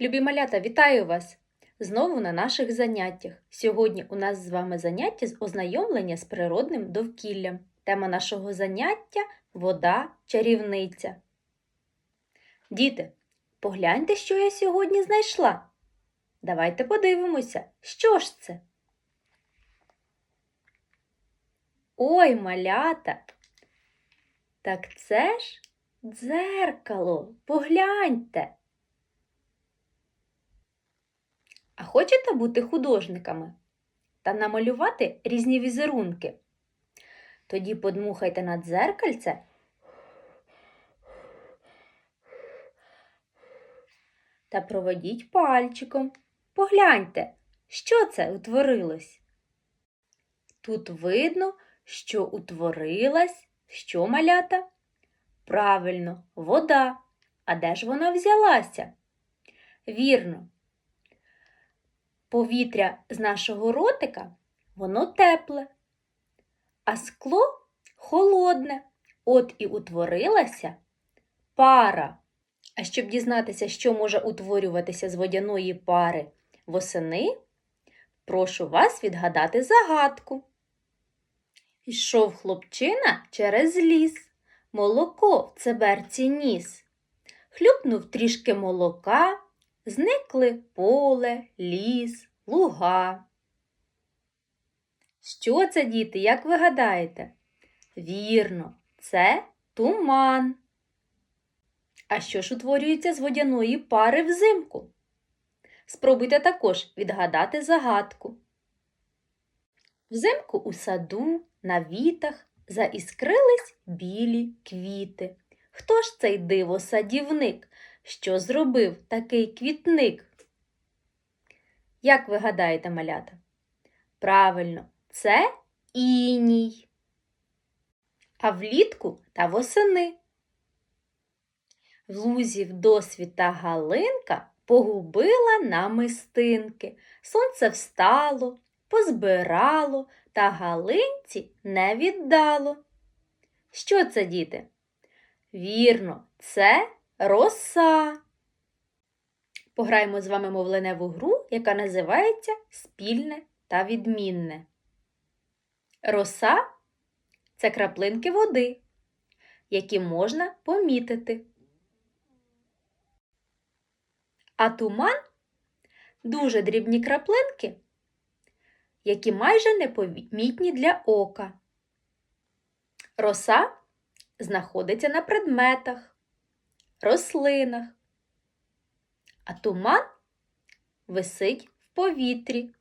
Любі малята, вітаю вас! Знову на наших заняттях. Сьогодні у нас з вами заняття з ознайомлення з природним довкіллям. Тема нашого заняття вода чарівниця. Діти, погляньте, що я сьогодні знайшла. Давайте подивимося, що ж це? Ой, малята! Так це ж дзеркало. Погляньте. А хочете бути художниками та намалювати різні візерунки? Тоді подмухайте на дзеркальце та проведіть пальчиком. Погляньте, що це утворилось. Тут видно, що утворилась, що малята? Правильно, вода. А де ж вона взялася? Вірно, повітря з нашого ротика воно тепле, а скло холодне. От і утворилася пара. А щоб дізнатися, що може утворюватися з водяної пари восени, прошу вас відгадати загадку. Йшов хлопчина через ліс, молоко в цеберці ніс. Хлюпнув трішки молока, зникли поле, ліс, луга. Що це, діти, як ви гадаєте? Вірно, це туман. А що ж утворюється з водяної пари взимку? Спробуйте також відгадати загадку. Взимку у саду, на вітах заіскрились білі квіти. Хто ж цей диво-садівник, що зробив такий квітник? Як ви гадаєте, малята? Правильно, це іній. А влітку та восени. В лузі вдосвіта галинка погубила намистинки. Сонце встало, позбирало та галинці не віддало. Що це, діти? Вірно, це роса. Пограємо з вами мовленеву гру, яка називається Спільне та відмінне. Роса це краплинки води, які можна помітити. А туман дуже дрібні краплинки, які майже непомітні для ока. Роса знаходиться на предметах, рослинах, а туман висить в повітрі.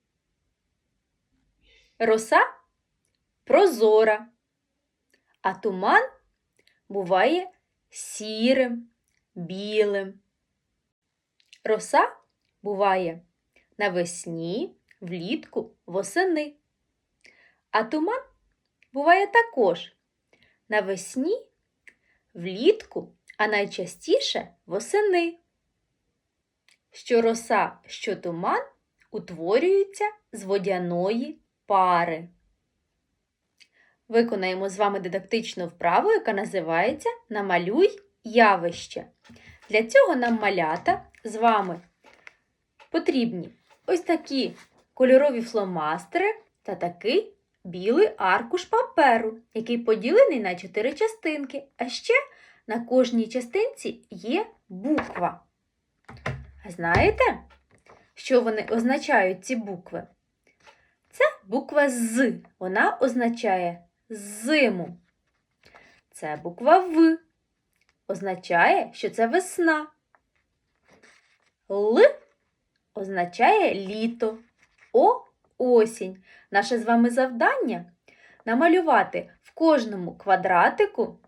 Роса прозора, а туман буває сірим, білим. Роса буває навесні, влітку, восени. А туман буває також навесні, влітку, а найчастіше восени. Що роса, що туман утворюються з водяної пари. Виконаємо з вами дидактичну вправу, яка називається Намалюй явище. Для цього нам малята з вами потрібні ось такі кольорові фломастери та такий білий аркуш паперу, який поділений на чотири частинки. А ще на кожній частинці є буква. Знаєте, що вони означають ці букви? Це буква З. Вона означає зиму. Це буква В. Означає, що це весна. Л означає літо. О осінь. Наше з вами завдання намалювати в кожному квадратику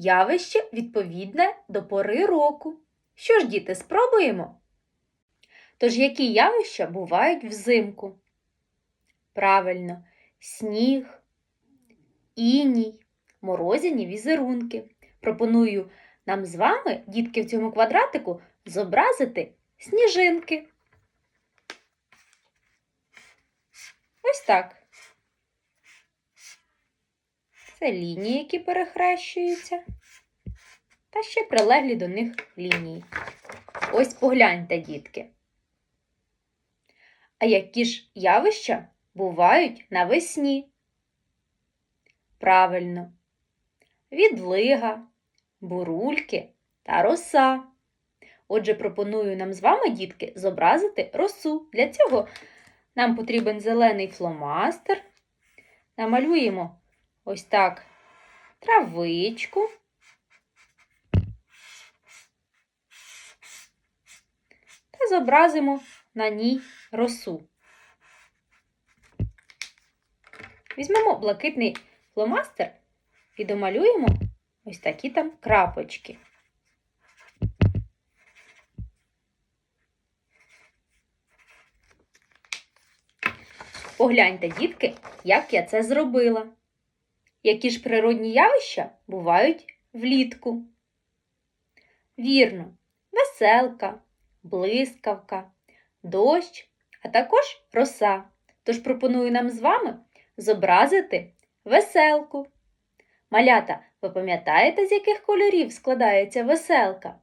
явище відповідне до пори року. Що ж, діти, спробуємо? Тож, які явища бувають взимку? Правильно, сніг, іній, морозяні візерунки. Пропоную нам з вами, дітки, в цьому квадратику зобразити сніжинки. Ось так. Це лінії, які перехрещуються, та ще прилеглі до них лінії. Ось погляньте, дітки. А які ж явища бувають навесні? Правильно, відлига, бурульки та роса. Отже, пропоную нам з вами, дітки, зобразити росу. Для цього нам потрібен зелений фломастер. Намалюємо ось так травичку. Та зобразимо на ній росу. Візьмемо блакитний фломастер і домалюємо ось такі там крапочки. Погляньте, дітки, як я це зробила. Які ж природні явища бувають влітку? Вірно, веселка, блискавка, дощ, а також роса. Тож пропоную нам з вами зобразити веселку. Малята, ви пам'ятаєте, з яких кольорів складається веселка?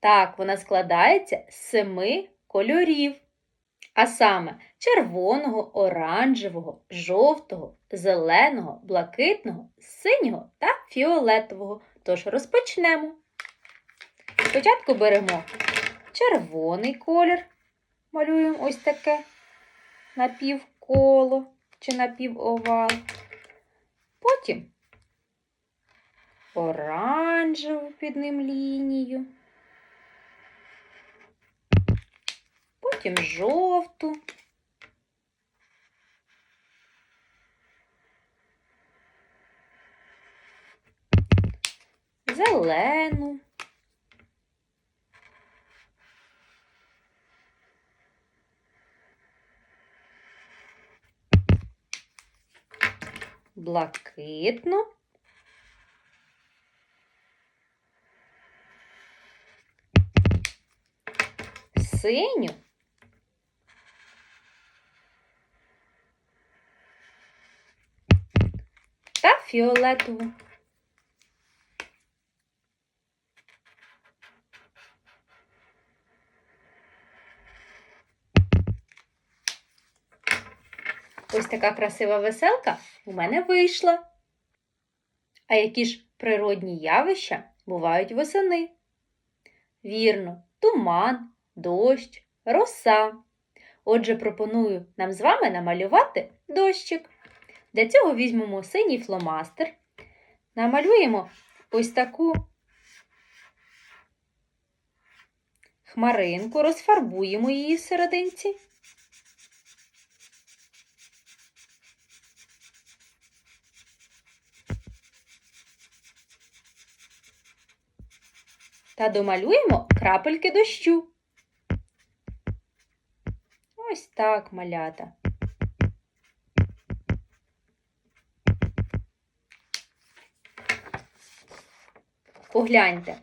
Так, вона складається з семи кольорів. А саме червоного, оранжевого, жовтого, зеленого, блакитного, синього та фіолетового. Тож розпочнемо. Спочатку беремо червоний колір, малюємо ось таке напівколо чи напівовал. Потім оранжеву під ним лінію. Потім жовту. Зелену. Блакитну. Синю. Та фіолетову. Ось така красива веселка у мене вийшла. А які ж природні явища бувають восени? Вірно, туман, дощ, роса. Отже, пропоную нам з вами намалювати дощик. Для цього візьмемо синій фломастер, намалюємо ось таку хмаринку, розфарбуємо її в серединці. Та домалюємо крапельки дощу. Ось так, малята. Погляньте.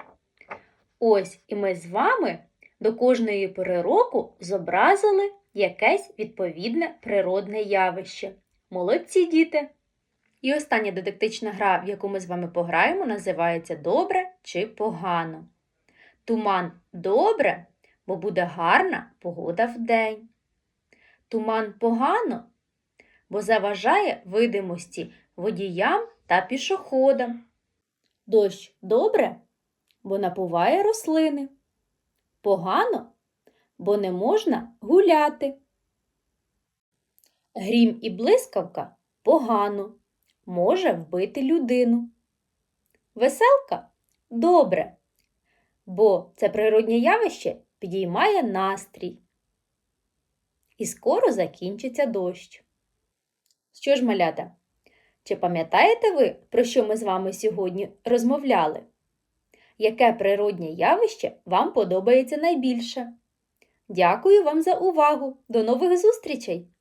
Ось і ми з вами до кожної пори року зобразили якесь відповідне природне явище. Молодці діти! І остання дидактична гра, в яку ми з вами пограємо, називається Добре чи погано. Туман добре, бо буде гарна погода вдень. Туман погано, бо заважає видимості водіям та пішоходам. Дощ добре, бо напуває рослини. Погано, бо не можна гуляти. Грім і блискавка погано, може вбити людину. Веселка добре, бо це природнє явище підіймає настрій. І скоро закінчиться дощ. Що ж, малята? Чи пам'ятаєте ви, про що ми з вами сьогодні розмовляли? Яке природнє явище вам подобається найбільше? Дякую вам за увагу! До нових зустрічей!